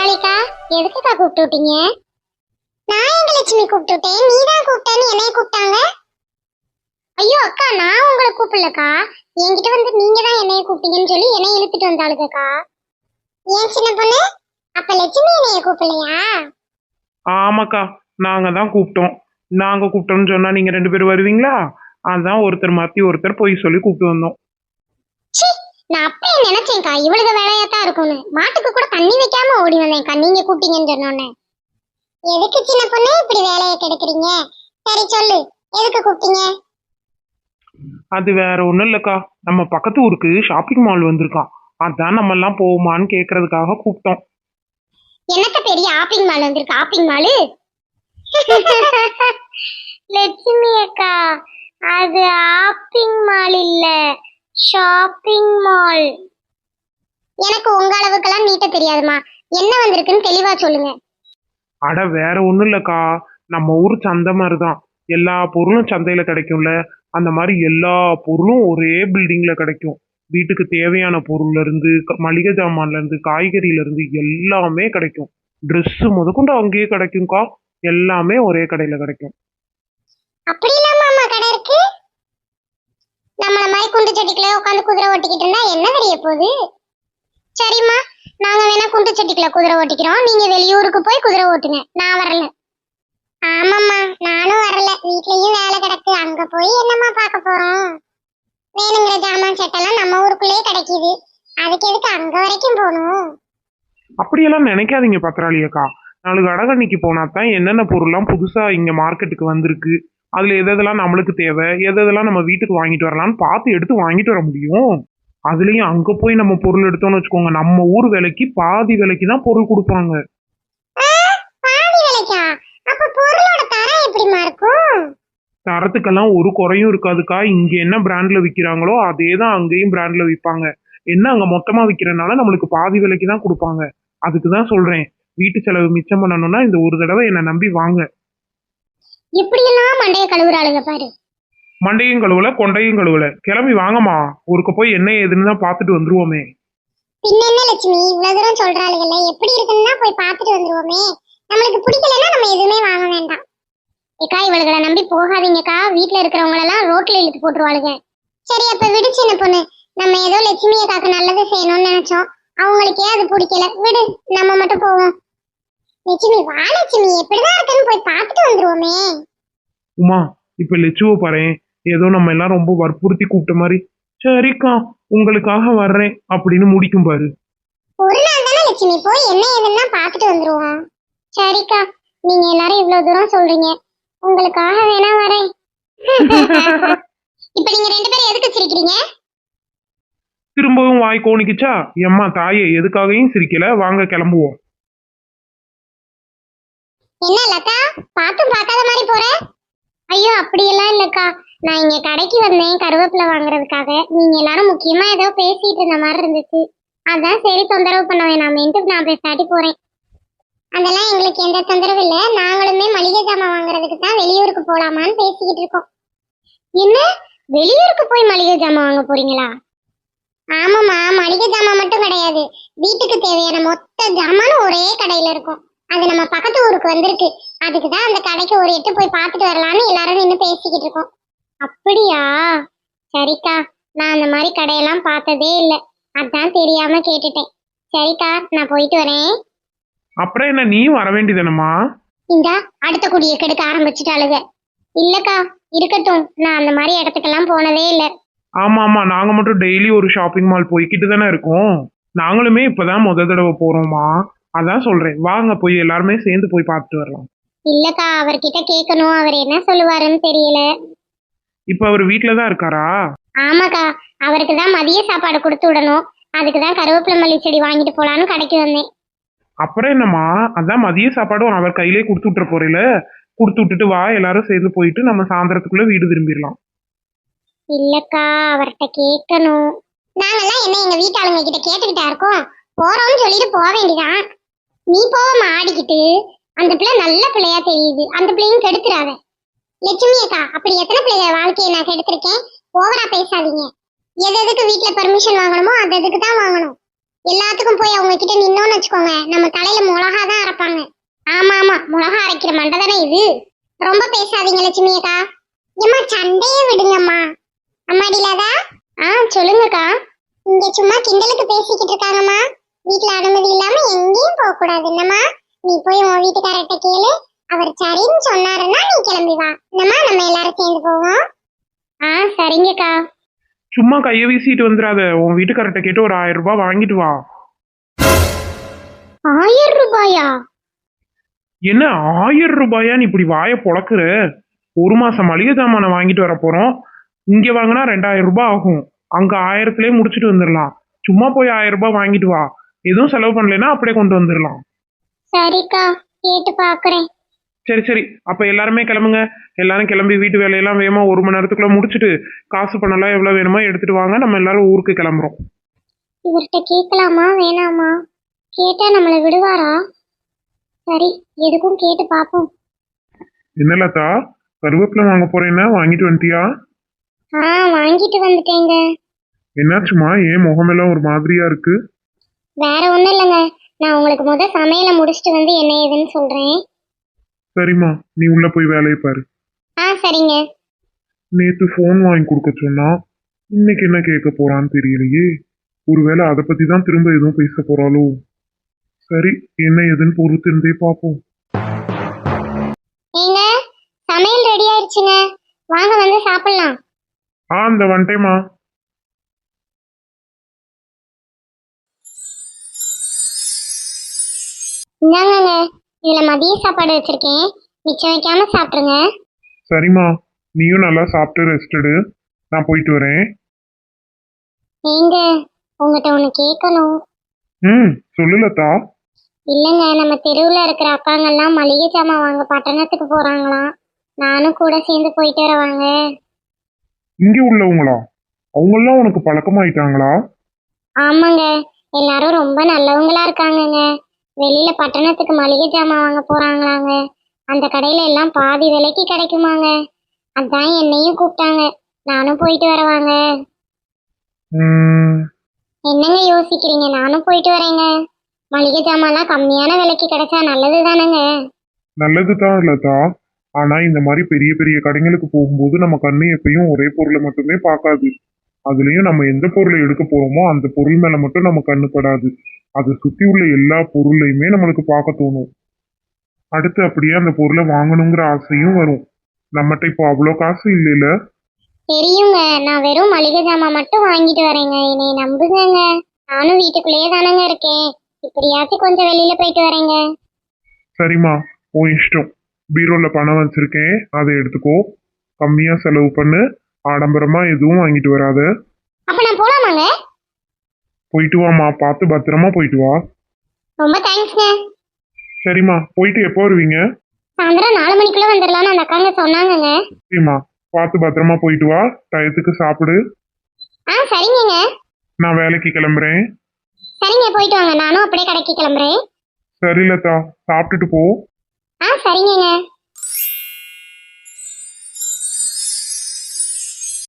பத்ராலிக்கா எதுக்குக்கா கூப்பிட்டு விட்டீங்க நான் எங்க லட்சுமி கூப்பிட்டு விட்டேன் நீ தான் கூப்பிட்டேன்னு என்னைய கூப்பிட்டாங்க? ஐயோ அக்கா நான் உங்களை கூப்பிடலக்கா. என்கிட்ட வந்து நீங்க தான் என்னைய கூப்பிட்டீங்கன்னு சொல்லி என்னைய இழுத்துட்டு வந்தாளுக்கா ஏன் சின்ன பொண்ணு அப்ப லட்சுமி என்னைய கூப்பிடலையா? ஆமாக்கா நாங்க தான் கூப்பிட்டோம். நாங்க கூப்பிட்டோம்னு சொன்னா நீங்க ரெண்டு பேரும் வருவீங்களா? அதான் ஒருத்தர் மாத்தி ஒருத்தர் போய் சொல்லி கூப்பிட்டு வந்தோம். நான் அப்பயே நினைச்சேன்க்கா இவளுக்கு வேலையா தான் இருக்கும்னு. மாட்டுக்கு கூட தண்ணி வைக்காம ஓடி வந்தேன்க்கா நீங்க கூப்பிட்டீங்கன்னு சொன்னோன்னே. எதுக்கு சின்ன பொண்ணு இப்படி வேலையை கெடுக்குறீங்க? சரி சொல்லு எதுக்கு கூப்பிட்டீங்க? அது வேற ஒண்ணும் இல்லக்கா. நம்ம பக்கத்து ஊருக்கு ஷாப்பிங் மால் வந்திருக்கான். அதான் நம்ம எல்லாம் போவோமான்னு கேக்குறதுக்காக கூப்பிட்டோம். என்னத்த பெரிய ஆப்பிங் மால் வந்திருக்கு? ஆப்பிங் மாலு? லட்சுமி அக்கா அது ஆப்பிங் மால் இல்ல. ஷாப்பிங் மால் எனக்கு உங்க அளவுக்கெல்லாம் நீட்ட தெரியாதுமா. என்ன வந்திருக்குன்னு தெளிவா சொல்லுங்க. அட வேற ஒண்ணும் இல்லக்கா. நம்ம ஊர் சந்தை மாதிரி தான் எல்லா பொருளும் சந்தையில கிடைக்கும்ல. அந்த மாதிரி எல்லா பொருளும் ஒரே பில்டிங்ல கிடைக்கும். வீட்டுக்கு தேவையான பொருள்ல இருந்து க- மளிகை ஜாமான்ல இருந்து காய்கறியில இருந்து எல்லாமே கிடைக்கும். Dress முதற்கொண்டு அங்கேயே கிடைக்கும்க்கா. எல்லாமே ஒரே கடையில கிடைக்கும். அப்படி இல்லாம நம்மள மாதிரி குண்டு சட்டிக்குள்ள உட்காந்து குதிரை ஓட்டிக்கிட்டு இருந்தா என்ன தெரிய போகுது? சரிம்மா நாங்க வேணா குண்டு செட்டிக்குள்ள குதிரை ஓட்டிக்கிறோம். நீங்க வெளியூருக்கு போய் குதிரை ஓட்டுங்க. நான் வரல. ஆமாம்மா நானும் வரல. வீட்லயும் வேலை கிடக்கு. அங்க போய் என்னம்மா பார்க்க போறோம்? வேணுங்கிற ஜாமான் சட்டெல்லாம் நம்ம ஊருக்குள்ளேயே கிடைக்குது. அதுக்கு எதுக்கு அங்க வரைக்கும் போகணும்? அப்படியெல்லாம் நினைக்காதீங்க பத்திராளி அக்கா. நாளைக்கு அடகண்ணிக்கு போனா தான் என்னென்ன பொருள்லாம் புதுசா இங்க மார்க்கெட்டுக்கு வந்திருக்கு. அதுல எது எதெல்லாம் நம்மளுக்கு தேவை எது எதெல்லாம் நம்ம வீட்டுக்கு வாங்கிட்டு வரலாம்னு பார்த்து எடுத்து வாங்கிட்டு வர முடியும். அதுலயும் அங்க போய் நம்ம பொருள் எடுத்தோம்னு வச்சுக்கோங்க. நம்ம ஊர் விலைக்கு பாதி விலைக்கு தான் பொருள் கொடுப்பாங்க. தரத்துக்கெல்லாம் ஒரு குறையும் இருக்காதுக்கா. இங்க என்ன பிராண்ட்ல விக்கிறாங்களோ அதே தான் அங்கேயும் பிராண்ட்ல விற்பாங்க என்ன அங்க மொத்தமா விக்கிறனால நம்மளுக்கு பாதி விலைக்கு தான் கொடுப்பாங்க. அதுக்கு தான் சொல்றேன். வீட்டு செலவு மிச்சம் பண்ணணும்னா இந்த ஒரு தடவை என்னை நம்பி வாங்க. இப்படியெல்லாம் மண்டைய கழுவுறாளுங்க பாரு. மண்டையும் கழுவல கொண்டையும் கழுவல. கிளம்பி வாங்கம்மா. ஊருக்கு போய் என்ன ஏதுன்னு தான் பார்த்துட்டு வந்துருவோமே. பின்ன என்ன லட்சுமி? இவ்வளவு தூரம் சொல்றாளுங்கல்ல எப்படி இருக்குன்னா போய் பார்த்துட்டு வந்துருவோமே. நம்மளுக்கு பிடிக்கலன்னா நம்ம எதுவுமே வாங்க வேண்டாம். ஏக்கா இவளுகளை நம்பி போகாதீங்கக்கா. வீட்ல இருக்கிறவங்க எல்லாம் ரோட்ல இழுத்து போட்டுருவாளுங்க சரி அப்ப விடு சின்ன பொண்ணு? நம்ம ஏதோ லட்சுமி அக்காக்கு நல்லது செய்யணும்னு நினைச்சோம். அவங்களுக்கே அது பிடிக்கல. விடு நம்ம மட்டும் போவோம். லட்சுமி வா லட்சுமி. எப்படிதான் இருக்குன்னு போய் பார்த்துட்டு வந்துருவோமே. உமா இப்ப லெச்சுவ பாறேன் ஏதோ நம்ம எல்லாம் ரொம்ப வற்புறுத்தி கூப்பிட்ட மாதிரி. சரிக்கா உங்களுக்காக வர்றேன் அப்படின்னு முடிக்கும் பாரு. ஒரு நாள் தானே லட்சுமி. போய் என்ன ஏதுன்னா பார்த்துட்டு வந்துருவோம். சரிக்கா நீங்க எல்லாரும் இவ்வளவு தூரம் சொல்றீங்க. உங்களுக்காக வேணா வரேன். இப்ப நீங்க ரெண்டு பேரும் எதுக்கு சிரிக்கிறீங்க? திரும்பவும் வாய் கோணிக்குச்சா? எம்மா தாயே எதுக்காகவும் சிரிக்கல. வாங்க கிளம்புவோம். என்ன லதா? பார்த்தும் பார்க்காத மாதிரி போற? ஐயோ அப்படியெல்லாம் இல்லக்கா. நான் இங்க கடைக்கு வந்தேன் கருவேப்பிலை வாங்குறதுக்காக. நீங்க எல்லாரும் முக்கியமா ஏதோ பேசிட்டு இருந்த மாதிரி இருந்துச்சு. அதான் சரி தொந்தரவு பண்ண வேணாமேன்ட்டு நான் பேசாட்டி போறேன். அதெல்லாம் எங்களுக்கு எந்த தொந்தரவு இல்ல. நாங்களுமே மளிகை ஜாமான் வாங்குறதுக்கு தான் வெளியூருக்கு போலாமான்னு பேசிக்கிட்டு இருக்கோம். என்ன? வெளியூருக்கு போய் மளிகை ஜாமான் வாங்க போறீங்களா? ஆமாம்மா மளிகை ஜாமான் மட்டும் கிடையாது. வீட்டுக்கு தேவையான மொத்த ஜாமானும் ஒரே கடையில இருக்கும். அது நம்ம பக்கத்து ஊருக்கு வந்திருக்கு. அதுக்கு தான் அந்த கடைக்கு ஒரு எட்டு போய் பார்த்துட்டு வரலாம்னு எல்லாரும் நின்று பேசிக்கிட்டு இருக்கோம். அப்படியா? சரிக்கா நான் அந்த மாதிரி கடையெல்லாம் பார்த்ததே இல்லை. அதான் தெரியாம கேட்டுட்டேன். சரிக்கா நான் போயிட்டு வரேன். அப்புறம் என்ன நீயும் வர வேண்டியதானம்மா இந்த அடுத்த குடியை கெடுக்க ஆரம்பிச்சுட்டாளுங்க. இல்லக்கா இருக்கட்டும். நான் அந்த மாதிரி இடத்துக்கெல்லாம் போனதே இல்லை. ஆமா ஆமா நாங்க மட்டும் டெய்லி ஒரு ஷாப்பிங் மால் போய்கிட்டு தானே இருக்கோம். நாங்களுமே இப்பதான் முத தடவை போறோமா அதான் சொல்றேன். வாங்க போய் எல்லாருமே சேர்ந்து போய் பார்த்துட்டு வரலாம். இல்லக்கா அவர்கிட்ட கேட்கணும். அவர் என்ன சொல்லுவாருன்னு தெரியல. இப்ப அவர் வீட்டில தான் இருக்காரா? ஆமாக்கா அவருக்கு தான் மதிய சாப்பாடு கொடுத்து விடணும். அதுக்கு தான் கருவேப்பிலை மல்லி செடி வாங்கிட்டு போலான்னு கடைக்கு வந்தேன். அப்புறம் என்னம்மா? அதான் மதிய சாப்பாடும் அவர் கையிலே கொடுத்து விட்டுற போறீல. கொடுத்து விட்டுட்டு வா எல்லாரும் சேர்ந்து போயிட்டு நம்ம சாயந்தரத்துக்குள்ள வீடு திரும்பிடலாம். இல்லக்கா அவர்கிட்ட கேட்கணும். நாங்கெல்லாம் என்ன எங்க வீட்டாளுங்க கிட்ட கேட்டுக்கிட்டா இருக்கோம்? போறோம்னு சொல்லிட்டு போக வேண்டியதான் நீ போவோம் ஆடிக்கிட்டு அந்த பிள்ளை நல்ல பிள்ளையா தெரியுது. அந்த பிள்ளையும் கெடுத்துறாத. லட்சுமி அக்கா அப்படி எத்தனை பிள்ளைங்க வாழ்க்கையை நான் கெடுத்திருக்கேன்? ஓவரா பேசாதீங்க. எது எதுக்கு வீட்டுல பர்மிஷன் வாங்கணுமோ அது எதுக்கு தான் வாங்கணும். எல்லாத்துக்கும் போய் அவங்க கிட்ட நின்னோம்னு வச்சுக்கோங்க. நம்ம தலையில மிளகா தான் அரைப்பாங்க. ஆமா ஆமா மிளகா அரைக்கிற மண்டை தானே இது? ரொம்ப பேசாதீங்க லட்சுமி அக்கா. ஏம்மா சண்டையே விடுங்கம்மா. அம்மாடிலாதா ஆ சொல்லுங்கக்கா. இங்க சும்மா கிண்டலுக்கு பேசிக்கிட்டு இருக்காங்கம்மா. வீட்ல அனுமதி இல்லாம எங்கேயும் போக கூடாது. என்னம்மா? நீ போய் உன் வீட்டுக்காரர்கிட்ட கேளு. அவர் சரின்னு சொன்னாருன்னா நீ கிளம்பி வா. என்னம்மா நம்ம எல்லாரும் சேர்ந்து போவோம்? ஆ சரிங்கக்கா. சும்மா கையை வீசிட்டு வந்துடாத. உன் வீட்டுக்காரர்கிட்ட கேட்டு ஒரு ஆயிரம் ரூபாய் வாங்கிட்டு வா. ஆயிரம் ரூபாயா? என்ன ஆயிரம் ரூபாயா நீ இப்படி வாயை பொளக்குற? ஒரு மாசம் மளிகை சாமானை வாங்கிட்டு வர போறோம். இங்க வாங்கினா ரெண்டாயிரம் ரூபாய் ஆகும். அங்க ஆயிரத்திலே முடிச்சிட்டு வந்துடலாம். சும்மா போய் ஆயிரம் ரூபாய் வாங்கிட்டு வா. எதுவும் செலவு பண்ணலைன்னா அப்படியே கொண்டு வந்துடலாம். சரிக்கா கேட்டு பாக்குறேன். சரி சரி. அப்ப எல்லாருமே கிளம்புங்க. எல்லாரும் கிளம்பி வீட்டு வேலையெல்லாம் வேகமா ஒரு மணி நேரத்துக்குள்ள முடிச்சிட்டு காசு பணம்லாம் எவ்வளவு வேணுமோ எடுத்துட்டு வாங்க. நம்ம எல்லாரும் ஊருக்கு கிளம்புறோம். இவர்கிட்ட கேட்கலாமா வேணாமா? கேட்டா நம்மளை விடுவாரா? சரி எதுக்கும் கேட்டு பாப்போம். என்ன லதா? கருவேப்பிலை வாங்க போறேன்னா வாங்கிட்டு வந்துட்டியா? ஆ வாங்கிட்டு வந்துட்டேங்க. என்னாச்சுமா ஏன் முகமெல்லாம் ஒரு மாதிரியா இருக்கு? வேற ஒண்ணும் இல்லைங்க. நான் உங்களுக்கு முத சமையலை முடிச்சுட்டு வந்து என்ன ஏதுன்னு சொல்றேன். சரிம்மா நீ உள்ள போய் வேலையை பாரு. ஆ சரிங்க. நேத்து ஃபோன் வாங்கி கொடுக்க சொன்னா இன்னைக்கு என்ன கேட்க போறான்னு தெரியலையே. ஒருவேளை அதை பத்தி தான் திரும்ப எதுவும் பேச போறாளோ. சரி என்ன ஏதுன்னு பொறுத்து இருந்தே பார்ப்போம். ஏங்க சமையல் ரெடி ஆயிடுச்சுங்க. வாங்க வந்து சாப்பிடலாம். ஆ இந்த வந்துட்டேம்மா இந்தாங்கங்க. இதுல மதிய சாப்பாடு வச்சிருக்கேன். மிச்சம் வைக்காம சாப்பிடுங்க. சரிம்மா. நீயும் நல்லா சாப்பிட்டு ரெஸ்ட் எடு. நான் போயிட்டு வரேன். ஏங்க உங்ககிட்ட ஒண்ணு கேட்கணும். ம் சொல்லு லதா. இல்லைங்க நம்ம தெருவில் இருக்கிற அக்காங்கெல்லாம் மளிகை சாமான் வாங்க பட்டணத்துக்கு போறாங்களாம். நானும் கூட சேர்ந்து போயிட்டு வரவாங்க. இங்க உள்ளவங்களா? அவங்கெல்லாம் உனக்கு பழக்கமாயிட்டாங்களா? ஆமாங்க எல்லாரும் ரொம்ப நல்லவங்களா இருக்காங்கங்க. வெளியில பட்டணத்துக்கு மளிகை சாமான் வாங்க போறாங்களாங்க. அந்த கடையில எல்லாம் பாதி விலைக்கு கிடைக்குமாங்க. அதான் என்னையும் கூப்பிட்டாங்க. நானும் போயிட்டு வரவாங்க. என்னங்க யோசிக்கிறீங்க? நானும் போயிட்டு வரேங்க. மளிகை ஜாமான்லாம் கம்மியான விலைக்கு கிடைச்சா நல்லது தானேங்க நல்லது தான் லதா ஆனா இந்த மாதிரி பெரிய பெரிய கடைங்களுக்கு போகும்போது நம்ம கண்ணு எப்பயும் ஒரே பொருளை மட்டுமே பார்க்காது. அதுலயும் நம்ம எந்த பொருளை எடுக்க போறோமோ அந்த பொருள் மேல மட்டும் நம்ம கண்ணு படாது. அதை சுத்தி உள்ள எல்லா பொருளையுமே நம்மளுக்கு பார்க்க தோணும். அடுத்து அப்படியே அந்த பொருளை வாங்கணுங்கிற ஆசையும் வரும். நம்மகிட்ட இப்போ அவ்வளோ காசு இல்லைல்ல தெரியுங்க. நான் வெறும் மளிகை ஜாமான் மட்டும் வாங்கிட்டு வரேங்க. என்னை நம்புங்கங்க. நானும் வீட்டுக்குள்ளேயே தானங்க இருக்கேன். இப்படியாச்சும் கொஞ்சம் வெளியில போயிட்டு வரேங்க. சரிம்மா. உன் இஷ்டம். பீரோல பணம் வச்சிருக்கேன். அதை எடுத்துக்கோ. கம்மியா செலவு பண்ணு. ஆடம்பரமா எதுவும் வாங்கிட்டு வராத. அப்ப நான் போலாமாங்க? போயிட்டு வாம்மா பார்த்து பத்திரமா போயிட்டு வா. ரொம்ப தேங்க்ஸ்ங்க சரிம்மா போயிட்டு எப்போ வருவீங்க? சாயந்தரம் நாலு மணிக்குள்ள வந்துடலாம்னு அந்த அக்காங்க சொன்னாங்கங்க. சரிம்மா பார்த்து பத்திரமா போயிட்டு வா. டயத்துக்கு சாப்பிடு. ஆ சரிங்கங்க. நான் வேலைக்கு கிளம்புறேன். சரிங்க போயிட்டு வாங்க. நானும் அப்படியே கடைக்கு கிளம்புறேன். சரி லதா சாப்பிட்டுட்டு போ. ஆ சரிங்கங்க.